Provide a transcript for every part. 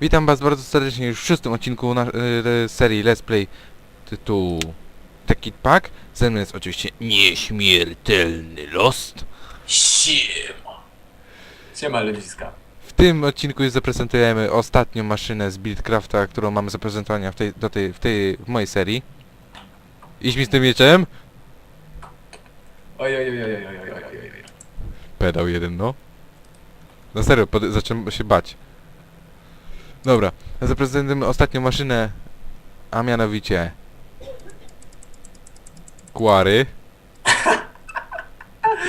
Witam was bardzo serdecznie już w szóstym odcinku na, e, serii Let's Play tytułu Take It Pack. Ze mną jest oczywiście nieśmiertelny Lost. Siema. Siema ludziska. W tym odcinku już zaprezentujemy ostatnią maszynę z Buildcrafta, którą mamy zaprezentowania w tej, do tej, w tej, w mojej serii. Idź mi z tym mieczem. Oj, oj, oj, oj, oj, oj, oj, oj, oj, oj. Pedał jeden, no. Na serio, pod, zacząłem się bać. Dobra, zaprezentujemy ostatnią maszynę, a mianowicie... Kłary.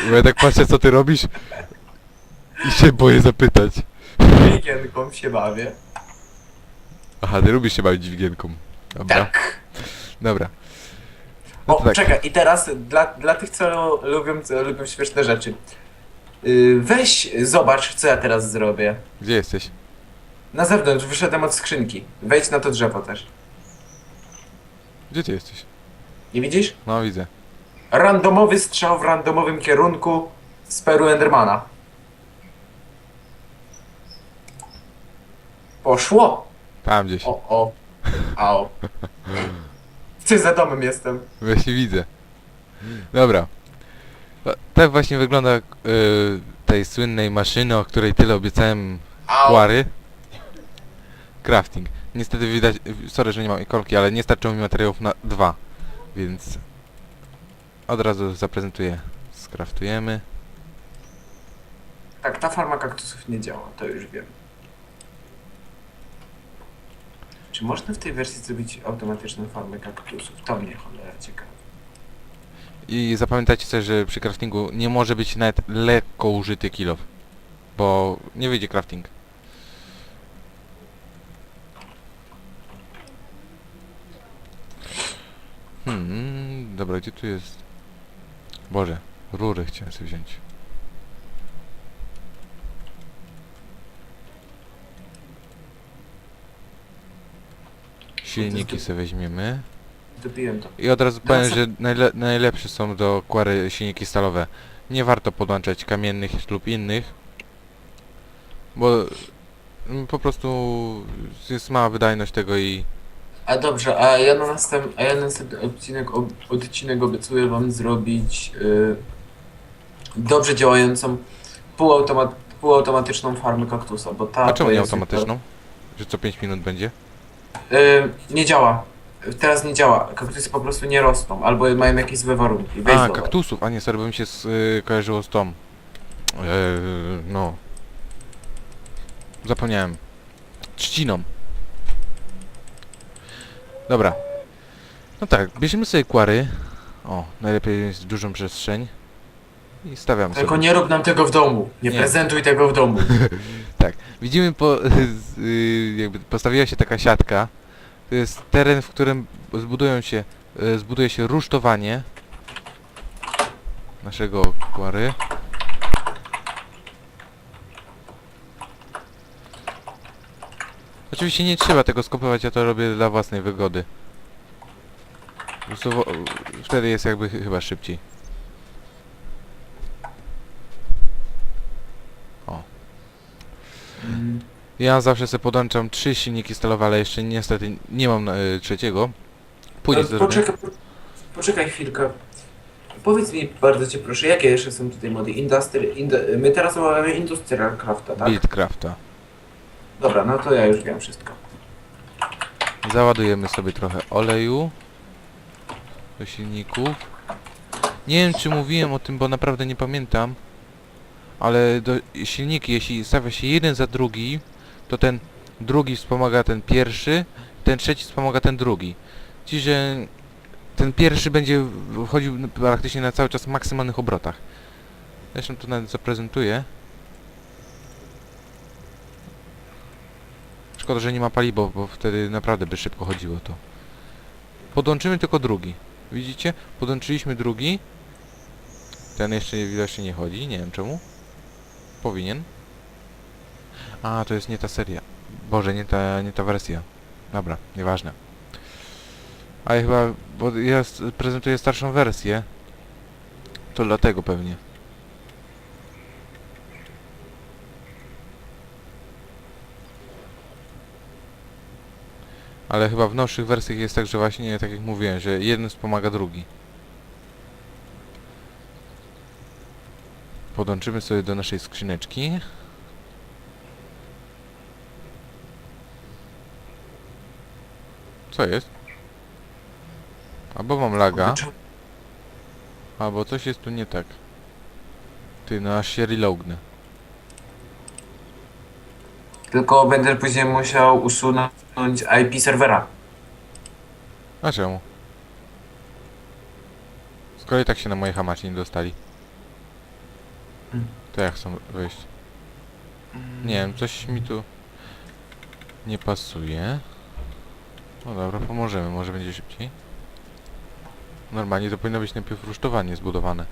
Bo ja tak patrzę, co ty robisz i się boję zapytać. Weekendką się bawię. Aha, ty lubisz się bawić dźwigienką. Dobra, Tak. dobra. No O, tak, czekaj, i teraz dla, dla tych, co lubią, co lubią śmieszne rzeczy. Yy, weź, zobacz, co ja teraz zrobię. gdzie jesteś? Na zewnątrz wyszedłem od skrzynki. Wejdź na to drzewo też. Gdzie ty jesteś? Nie widzisz? No, widzę. Randomowy strzał w randomowym kierunku z Peru Endermana. Poszło! Tam gdzieś. O, o. Au. Ty za domem jestem. Właśnie widzę. Dobra. O, Tak właśnie wygląda y, tej słynnej maszyny, o której tyle obiecałem Au. Kłary. Crafting. Niestety widać, sorry, że nie mam ikonki, ale nie starczyło mi materiałów na dwa. Więc od razu zaprezentuję. Skraftujemy. Tak, ta farma kaktusów nie działa, to już wiem. Czy można w tej wersji zrobić automatyczną farmę kaktusów? To mnie cholera ciekawe. I zapamiętajcie też, że przy craftingu nie może być nawet lekko użyty kilof. Bo nie wyjdzie crafting. Hmm, dobra, gdzie tu jest? Boże, rury chciałem sobie wziąć. Silniki sobie weźmiemy. Dopiłem to. I od razu powiem, że najle najlepsze są do kwary silniki stalowe. Nie warto podłączać kamiennych lub innych, bo mm, po prostu jest mała wydajność tego i A dobrze, a ja na następny, a ja na następny odcinek, ob, odcinek obiecuję wam zrobić y, dobrze działającą półautomat, półautomatyczną farmę kaktusa, bo ta A to czemu nie jest automatyczną? Że co 5 minut będzie? Y, nie działa. Teraz nie działa. Kaktusy po prostu nie rosną, albo mają jakieś złe warunki. Weź A, zobacz. kaktusów! A nie, sorry, bo mi się z, y, kojarzyło z tą. Eee, no. Zapomniałem. Trzciną. Dobra. No tak, bierzemy sobie kwary. O, najlepiej jest dużą przestrzeń. I stawiamy Tylko sobie. nie rób nam tego w domu. Nie, Nie. prezentuj tego w domu. Tak. Widzimy po, z, y, jakby postawiła się taka siatka. To jest teren, w którym zbudują się, y, zbuduje się rusztowanie naszego kwary. Oczywiście nie trzeba tego skopiować, ja to robię dla własnej wygody. Po prostu wo- Wtedy jest jakby chy- chyba szybciej. Mm. Ja zawsze sobie podłączam trzy silniki stalowe, ale jeszcze niestety nie mam y, trzeciego. Później to zrobię. poczekaj, po, poczekaj chwilkę. Powiedz mi bardzo cię proszę, jakie jeszcze są tutaj mody? Industry, indu, my teraz omawiamy Industrial Crafta, tak? Buildcrafta. Dobra, no to ja już wiem wszystko. Załadujemy sobie trochę oleju do silników. Nie wiem czy mówiłem o tym, bo naprawdę nie pamiętam. Ale do silniki, jeśli stawia się jeden za drugi, to ten drugi wspomaga ten pierwszy, ten trzeci wspomaga ten drugi. Czyli, że ten pierwszy będzie chodził praktycznie na cały czas maksymalnych obrotach. Zresztą to nawet zaprezentuję. Szkoda, że nie ma paliwa, bo wtedy naprawdę by szybko chodziło to. Podłączymy tylko drugi. Widzicie? Podłączyliśmy drugi. Ten jeszcze widocznie nie chodzi, nie wiem czemu. Powinien. A, to jest nie ta seria. Boże, nie ta, nie ta wersja. Dobra, nieważne. A ja chyba, bo ja prezentuję starszą wersję. To dlatego pewnie. Ale chyba w nowszych wersjach jest tak, że właśnie tak jak mówiłem, że jeden wspomaga drugi. Podłączymy sobie do naszej skrzyneczki. Co jest? Albo mam laga, albo coś jest tu nie tak. Ty, no aż się reloadnę. Tylko będę później musiał usunąć IP serwera. A czemu? Skoro i tak się na moje hamacie nie dostali. To jak chcą wejść? Nie wiem, coś mi tu nie pasuje. No dobra, pomożemy, może będzie szybciej. Normalnie to powinno być najpierw rusztowanie zbudowane.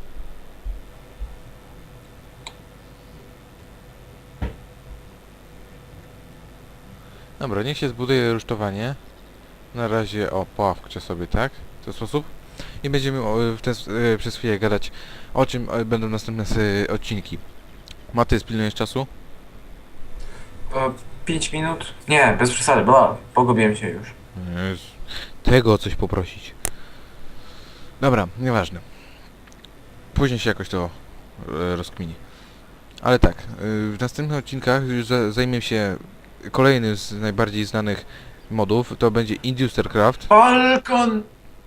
Dobra, niech się zbuduje rusztowanie. Na razie, o, poławkę sobie, tak? W ten sposób. I będziemy w ten, e, przez chwilę gadać, o czym e, będą następne s- odcinki. Maty, spilnujesz czasu? 5 minut? Nie, bez przesady, bo pogubiłem się już. Jezu. Tego o coś poprosić. Dobra, nieważne. Później się jakoś to e, rozkmini. Ale tak, e, w następnych odcinkach już za, zajmie się kolejny z najbardziej znanych modów. To będzie Industercraft. Balkon!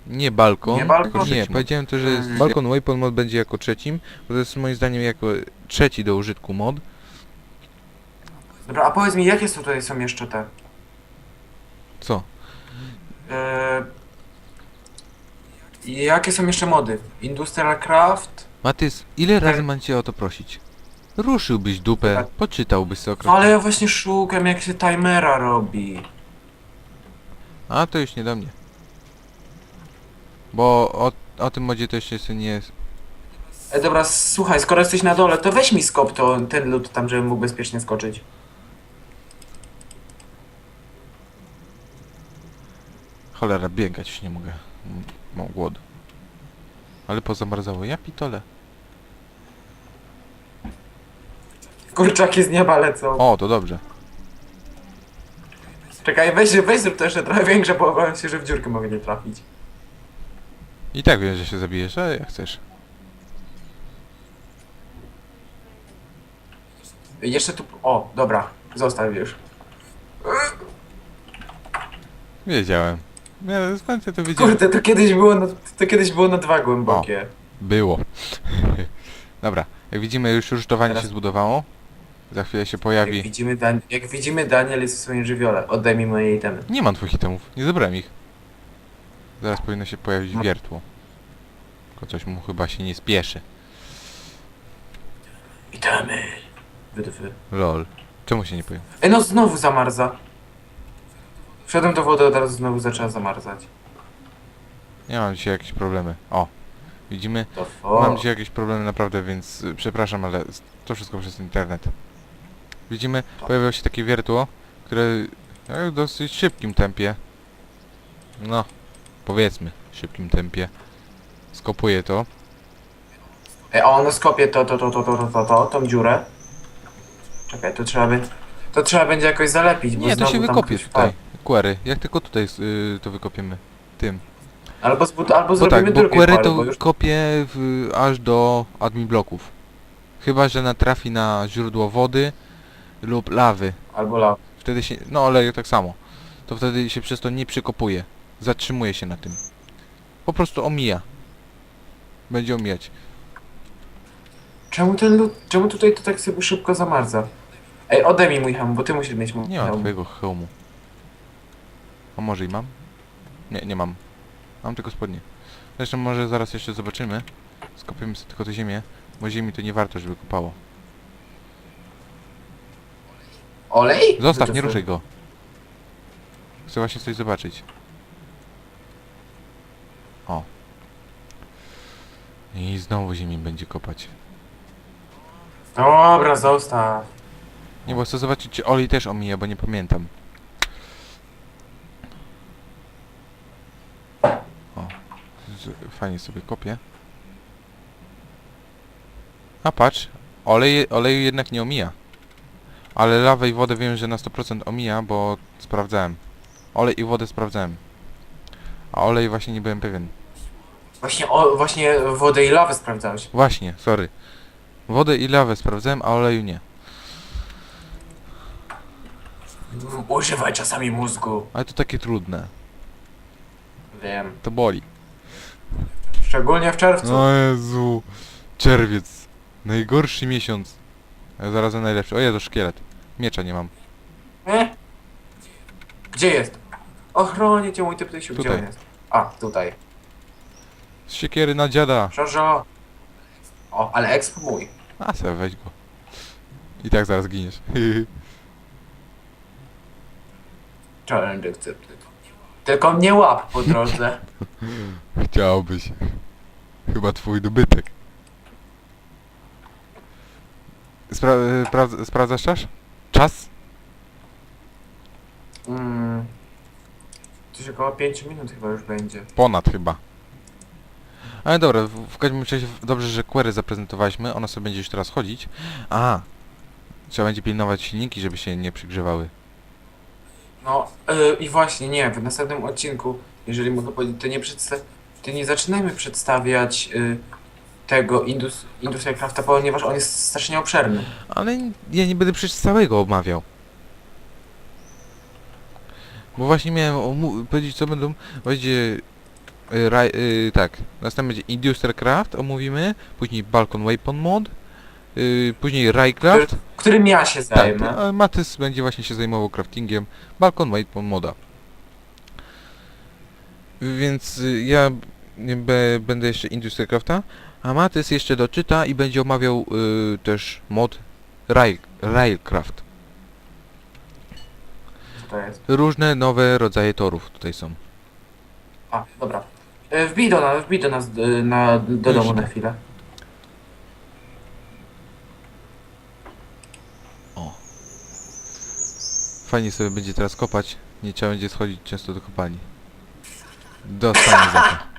Nie balkon. Nie balkon? Nie, powiedziałem to, że jest balkon Waypoint mod będzie jako trzecim, bo to jest moim zdaniem jako trzeci do użytku mod. Dobra, a powiedz mi, jakie są tutaj są jeszcze te? Co? E, jakie są jeszcze mody? Industrial Craft? Matys, ile razy mam cię o to prosić? Ruszyłbyś dupę, Tak. poczytałbyś sobie No ale ja właśnie szukam, jak się timera robi. A to już nie do mnie. Bo o, o tym modzie to jeszcze nie... E, dobra, słuchaj, skoro jesteś na dole, to weź mi skop to, ten lód tam, żebym mógł bezpiecznie skoczyć. Cholera, biegać już nie mogę. M- Mam głód. Ale pozamarzało. Ja pitole. Kurczaki z nieba lecą. O, to dobrze. Czekaj, weź, weź zrób to jeszcze trochę większe, bo obawiam się, że w dziurkę mogę nie trafić. I tak wiem, że się zabijesz, ale jak chcesz. Jeszcze tu... O, dobra, zostaw już. Wiedziałem. Ja skąd to wiedziałem? Kurde, to kiedyś było na, to kiedyś było na dwa głębokie. Było. Dobra, jak widzimy już rusztowanie Teraz- się zbudowało. Za chwilę się Jak pojawi... widzimy, Dan jak widzimy Daniel jest w swoim żywiole. Oddaj mi moje itemy. Nie mam twoich itemów, nie zebrałem ich. Zaraz powinno się pojawić No. wiertło. Tylko coś mu chyba się nie spieszy. Itemy. Wydyfy. Lol. Czemu się nie pojawił? Ej, no znowu zamarza. Wszedłem do wody, od razu znowu zaczęła zamarzać. Ja mam dzisiaj jakieś problemy. O, widzimy? To fo. Mam dzisiaj jakieś problemy naprawdę, więc y, przepraszam, ale to wszystko przez internet. Widzimy, pojawiło się takie wiertło, które w dosyć szybkim tempie, no, powiedzmy, szybkim tempie, skopuje to. Ej, a ono skopie to, to, to, to, to, to, to, to, tą dziurę. Czekaj, to trzeba będzie... To trzeba będzie jakoś zalepić, bo Nie, to znowu się tam wykopie ktoś tutaj, wpadł. query. Jak tylko tutaj y, to wykopiemy, tym. Albo, zbud- albo Bo zrobimy tak, bo drugie query to bo już... kopie w, aż do admin bloków. Chyba, że natrafi na źródło wody lub lawy. Albo la... Wtedy się, no ale tak samo. To wtedy się przez to nie przykopuje. Zatrzymuje się na tym. Po prostu omija. Będzie omijać. Czemu ten lód... Czemu tutaj to tak sobie szybko zamarza? Ej, oddaj mi mój hełm, bo ty musisz mieć mój Nie mam hełm. twojego hełmu. A może i mam? Nie, nie mam. Mam tylko spodnie. Zresztą może zaraz jeszcze zobaczymy. Skopiemy sobie tylko tę ziemię, bo ziemi to nie warto, żeby kopało. Olej? Zostaw, nie ruszaj go. Chcę właśnie coś zobaczyć. O. I znowu ziemi będzie kopać. Dobra, zostaw. Nie, bo chcę zobaczyć, czy Oli też omija, bo nie pamiętam. O. Z, fajnie sobie kopię. A patrz, olej, oleju jednak nie omija. Ale lawę i wodę wiem, że na 100% omija, bo sprawdzałem. Olej i wodę sprawdzałem. A olej właśnie nie byłem pewien. Właśnie, o, właśnie wodę i lawę sprawdzałeś. Właśnie, sorry. Wodę i lawę sprawdzałem, a oleju nie. Używaj czasami mózgu. Ale to takie trudne. Wiem. To boli. Szczególnie w czerwcu. O Jezu. Czerwiec. Najgorszy miesiąc. Zarazem najlepszy. O Jezu, szkielet. Miecza nie mam. Nie? Gdzie jest? Ochronie cię mój typ Gdzie Tutaj. on jest? A, tutaj. Z siekiery na dziada. Szarżo. O, ale exp mój. A se weź go. I tak zaraz giniesz. Challenge accepted. Tylko mnie łap po drodze. Chciałbyś. Chyba twój dobytek. Spra pra sprawdzasz czas? Czas? Mm. Coś około 5 minut chyba już będzie. Ponad chyba. Ale dobra, w, w każdym razie dobrze, że query zaprezentowaliśmy. Ona sobie będzie już teraz chodzić. A, trzeba będzie pilnować silniki, żeby się nie przygrzewały. No yy, i właśnie, nie, w następnym odcinku, jeżeli mogę powiedzieć, to nie przedsta- to nie zaczynajmy przedstawiać yy, tego Indus Industrial Crafta, ponieważ on jest strasznie obszerny. Ale ja nie będę przecież całego omawiał. Bo właśnie miałem powiedzieć co będą, będzie y, raj, y, tak, następnie będzie Industrial Craft, omówimy, później Balkon Weapon Mod, y, później Raycraft, Którym ja się tak, zajmę. a Matys będzie właśnie się zajmował craftingiem Balkon Weapon Moda. Więc y, ja nie be, będę jeszcze Industrial Crafta, a Matys jeszcze doczyta i będzie omawiał y, też mod Rail, Railcraft. Co to jest? Różne nowe rodzaje torów tutaj są. A, dobra. Yy, wbij do nas, wbij do nas yy, na, do Już domu na chwilę. Fajnie sobie będzie teraz kopać. Nie trzeba będzie schodzić często do kopalni. Dostaniesz za to.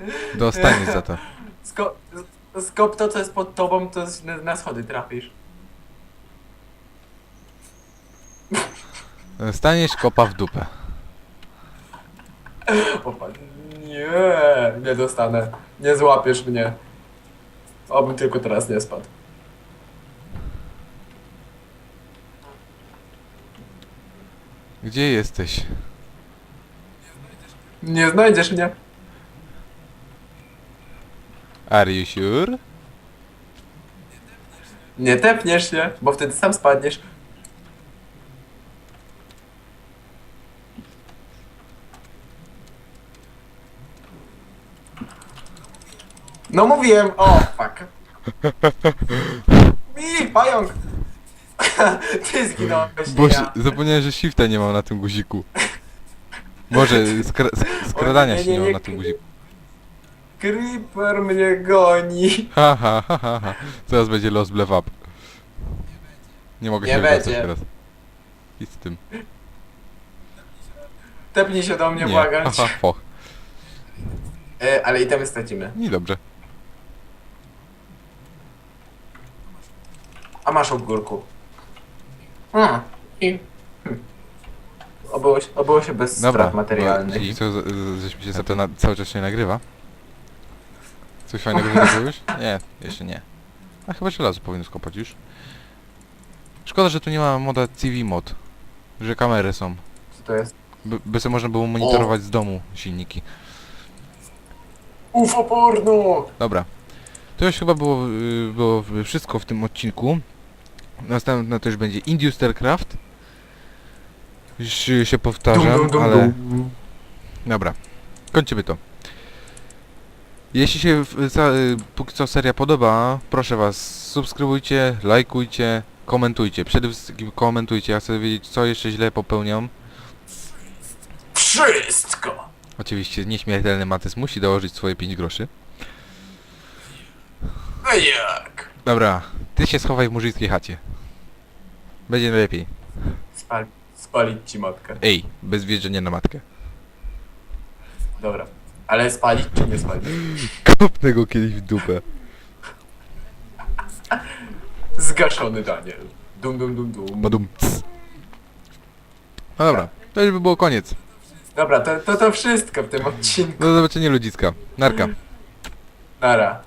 Dostaniesz za to. Sko skop to, co jest pod tobą, to jest na, na schody trafisz. Staniesz kopa w dupę. Opa, nie, nie dostanę. Nie złapiesz mnie. Obym tylko teraz nie spadł. Gdzie jesteś? Nie znajdziesz mnie. Are you sure? Nie tepniesz się, bo wtedy sam spadniesz. No mówiłem, o fuck. Mi, pająk! Ty zginąłeś, Bo nie ja. zapomniałem, że shifta nie mam na tym guziku. Boże, skra sk skradania nie, się nie nie, mam nie, na tym guziku. Creeper mnie goni. Ha, ha, ha, ha, ha. Zaraz będzie lost blew up. Nie mogę Nie się wracać będzie. teraz. I z tym. Tepnij się do mnie, Nie. błagam cię. ha, foch. E, ale itemy stracimy. I dobrze. A masz ogórku. Hmm. I... Hmm. Obyło, się, obyło się bez Dobra, strat materialnych. I z- żeśmy się zapytali, cały czas się nagrywa? Coś fajnego już? Nie, jeszcze nie. A chyba żelazo powinno skopać już. Szkoda, że tu nie ma moda CV mod. Że kamery są. Co to jest? By, by sobie można było monitorować z domu silniki. UFO porno! Dobra. To już chyba było, y, było wszystko w tym odcinku. Następne to już będzie Industrial Craft. Już się powtarzam, ale... Dobra, kończymy to. Jeśli się za, y, póki co seria podoba, proszę was, subskrybujcie, lajkujcie, komentujcie. Przede wszystkim komentujcie, ja chcę wiedzieć co jeszcze źle popełniam. Wszystko! Oczywiście nieśmiertelny Matys musi dołożyć swoje 5 groszy. No jak? Dobra, ty się schowaj w murzyńskiej chacie. Będzie najlepiej. Spal spalić ci matkę. Ej, bez wjeżdżania na matkę. Dobra. Ale spalić czy nie spalić? Kopnę go kiedyś w dupę. Zgaszony Daniel. Dum dum dum dum. Badum. No dobra, to już by było koniec. Dobra, to, to to wszystko w tym odcinku. Do zobaczenia ludziska. Narka. Nara.